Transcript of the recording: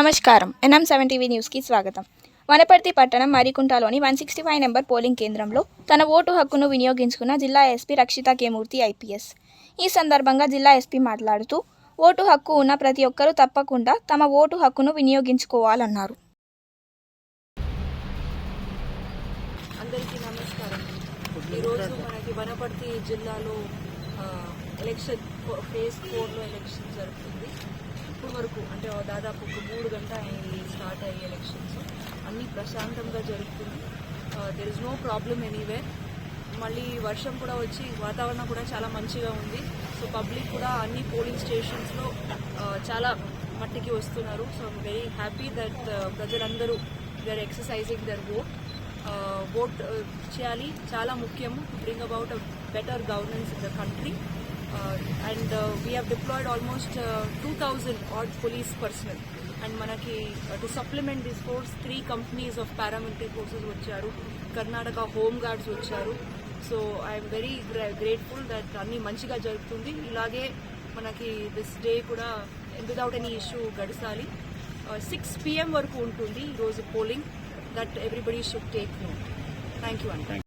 నమస్కారం. NM seven TV న్యూస్కి స్వాగతం. వనపర్తి పట్టణం మరికుంటలోని one sixty five number polling కేంద్రంలో తన ఓటు హక్కును వినియోగించుకున్న జిల్లా ఎస్పీ రక్షిత కేమూర్తి ఐపీఎస్. ఈ సందర్భంగా జిల్లా ఎస్పీ మాట్లాడుతూ ఓటు హక్కు ఉన్న ప్రతి ఒక్కరూ తప్పకుండా తమ ఓటు హక్కును వినియోగించుకోవాలన్నారు. అందరికీ నమస్కారం. ఈరోజు మనకి వనపర్తి జిల్లాలో ఎలక్షన్ ఫేజ్ ఫోర్లో ఎలక్షన్ జరుగుతుంది. వరకు అంటే దాదాపు ఒక మూడు గంట అయింది స్టార్ట్ అయ్యే ఎలక్షన్స్ అన్నీ ప్రశాంతంగా జరుగుతుంది there is no problem anyway మళ్ళీ వర్షం కూడా వచ్చి వాతావరణం కూడా చాలా మంచిగా ఉంది. సో పబ్లిక్ కూడా అన్ని పోలింగ్ స్టేషన్స్లో uh, చాలా మట్టికి వస్తున్నారు. So I'm very happy that ప్రజలందరూ they are exercising their vote vote చేయాలి. చాలా ముఖ్యము to bring about a better governance in the country and we have deployed almost two thousand odd police personnel and మనకి to supplement this force three companies of paramilitary forces వచ్చారు. Karnataka home guards వచ్చారు. So I'm very grateful that అన్నీ మంచిగా జరుగుతుంది. ఇలాగే మనకి this day కూడా without any issue గడసాలి. Six PM వరకు ఉంటుంది ఈరోజు polling that everybody should take note thank you అండి